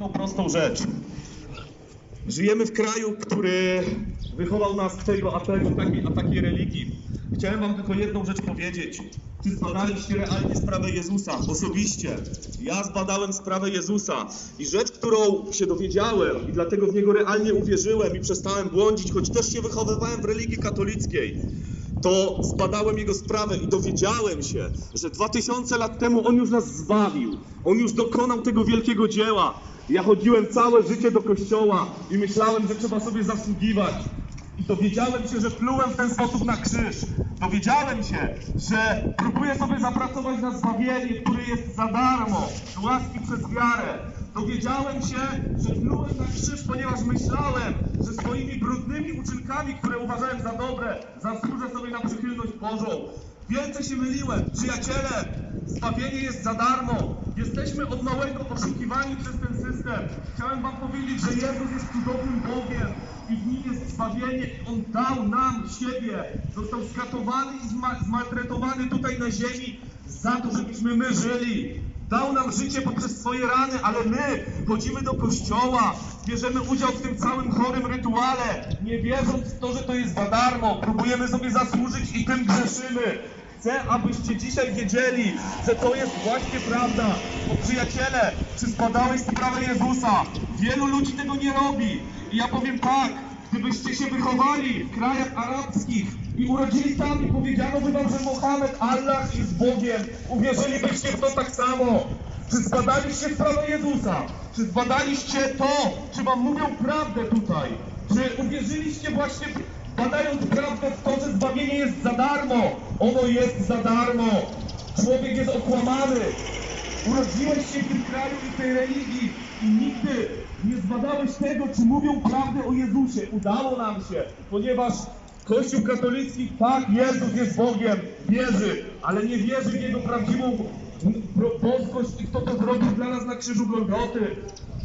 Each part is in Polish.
jedną prostą rzecz. Żyjemy w kraju, który wychował nas w tego apelu takiej, a takiej religii. Chciałem wam tylko jedną rzecz powiedzieć. Czy zbadaliście realnie sprawę Jezusa? Osobiście. Ja zbadałem sprawę Jezusa i rzecz, którą się dowiedziałem i dlatego w Niego realnie uwierzyłem i przestałem błądzić, choć też się wychowywałem w religii katolickiej, to zbadałem Jego sprawę i dowiedziałem się, że 2000 lat temu On już nas zbawił. On już dokonał tego wielkiego dzieła. Ja chodziłem całe życie do kościoła i myślałem, że trzeba sobie zasługiwać. I dowiedziałem się, że plułem w ten sposób na krzyż. Dowiedziałem się, że próbuję sobie zapracować na zbawienie, które jest za darmo, z łaski przez wiarę. Dowiedziałem się, że plułem na krzyż, ponieważ myślałem, że swoimi brudnymi uczynkami, które uważałem za dobre, zasłużę sobie na przychylność Bożą. Wielce się myliłem. Przyjaciele, zbawienie jest za darmo. Jesteśmy od małego oszukiwani przez ten system. Chciałem wam powiedzieć, że Jezus jest cudownym Bogiem i w nim jest zbawienie. On dał nam siebie. Został skatowany i zma- zmaltretowany tutaj na ziemi za to, żebyśmy my żyli. Dał nam życie poprzez swoje rany, ale my chodzimy do kościoła, bierzemy udział w tym całym chorym rytuale, nie wierząc w to, że to jest za darmo. Próbujemy sobie zasłużyć i tym grzeszymy. Chcę, abyście dzisiaj wiedzieli, że to jest właśnie prawda. Bo przyjaciele, czy zbadałeś sprawę Jezusa? Wielu ludzi tego nie robi. I ja powiem tak, gdybyście się wychowali w krajach arabskich i urodzili tam i powiedziano by wam, że Mohamed, Allah jest Bogiem, uwierzylibyście w to tak samo. Czy zbadaliście sprawę Jezusa? Czy zbadaliście to, czy wam mówią prawdę tutaj? Czy uwierzyliście właśnie, badając prawdę w to, że zbawienie jest za darmo? Ono jest za darmo. Człowiek jest okłamany. Urodziłeś się w tym kraju i tej religii i nigdy nie zbadałeś tego, czy mówią prawdę o Jezusie. Udało nam się, ponieważ Kościół katolicki, tak, Jezus jest Bogiem, wierzy, ale nie wierzy w Jego prawdziwą boskość i kto to zrobił dla nas na krzyżu Golgoty.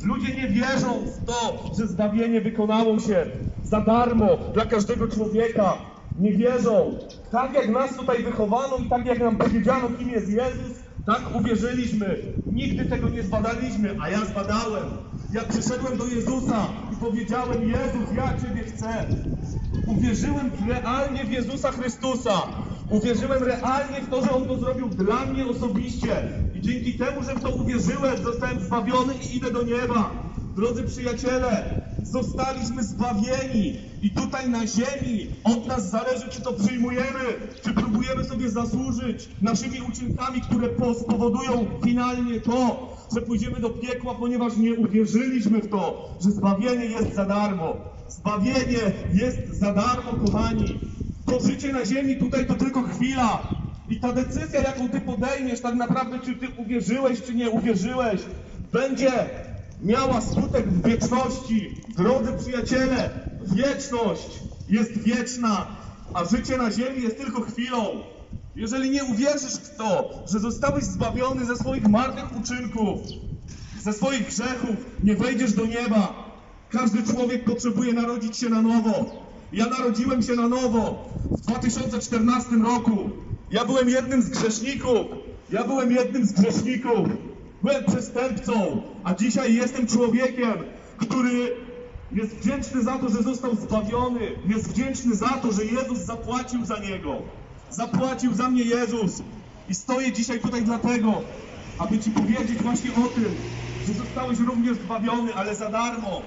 Ludzie nie wierzą w to, że zbawienie wykonało się za darmo dla każdego człowieka. Nie wierzą. Tak jak nas tutaj wychowano i tak jak nam powiedziano, kim jest Jezus, tak uwierzyliśmy. Nigdy tego nie zbadaliśmy, a ja zbadałem. Ja przyszedłem do Jezusa i powiedziałem, Jezus, ja Ciebie chcę. Uwierzyłem realnie w Jezusa Chrystusa. Uwierzyłem realnie w to, że On to zrobił dla mnie osobiście. I dzięki temu, że w to uwierzyłem, zostałem zbawiony i idę do nieba. Drodzy przyjaciele, zostaliśmy zbawieni i tutaj na ziemi od nas zależy, czy to przyjmujemy, czy próbujemy sobie zasłużyć naszymi uczynkami, które po- spowodują finalnie to, że pójdziemy do piekła, ponieważ nie uwierzyliśmy w to, że zbawienie jest za darmo. Zbawienie jest za darmo, kochani. To życie na ziemi tutaj to tylko chwila. I ta decyzja, jaką ty podejmiesz, tak naprawdę, czy ty uwierzyłeś, czy nie uwierzyłeś, będzie miała skutek w wieczności. Drodzy przyjaciele, wieczność jest wieczna, a życie na ziemi jest tylko chwilą. Jeżeli nie uwierzysz w to, że zostałeś zbawiony ze swoich marnych uczynków, ze swoich grzechów, nie wejdziesz do nieba. Każdy człowiek potrzebuje narodzić się na nowo. Ja narodziłem się na nowo w 2014 roku. Ja byłem jednym z grzeszników. Ja byłem jednym z grzeszników. Byłem przestępcą, a dzisiaj jestem człowiekiem, który jest wdzięczny za to, że został zbawiony. Jest wdzięczny za to, że Jezus zapłacił za niego. Zapłacił za mnie Jezus. I stoję dzisiaj tutaj dlatego, aby Ci powiedzieć właśnie o tym, że zostałeś również zbawiony, ale za darmo.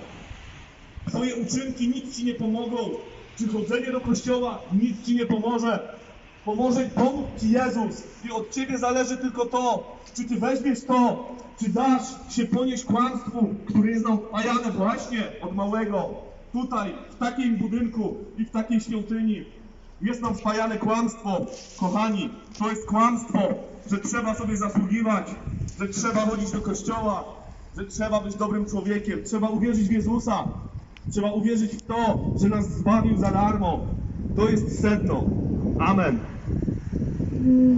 Twoje uczynki nic Ci nie pomogą. Czy chodzenie do kościoła nic Ci nie pomoże. Pomoże pomóc Ci Jezus. I od Ciebie zależy tylko to, czy Ty weźmiesz to, czy dasz się ponieść kłamstwu, które jest nam wpajane właśnie od małego. Tutaj, w takim budynku i w takiej świątyni. Jest nam wpajane kłamstwo, kochani. To jest kłamstwo, że trzeba sobie zasługiwać, że trzeba chodzić do kościoła, że trzeba być dobrym człowiekiem, trzeba uwierzyć w Jezusa, trzeba uwierzyć w to, że nas zbawił za darmo. To jest sedno. Amen. 嗯。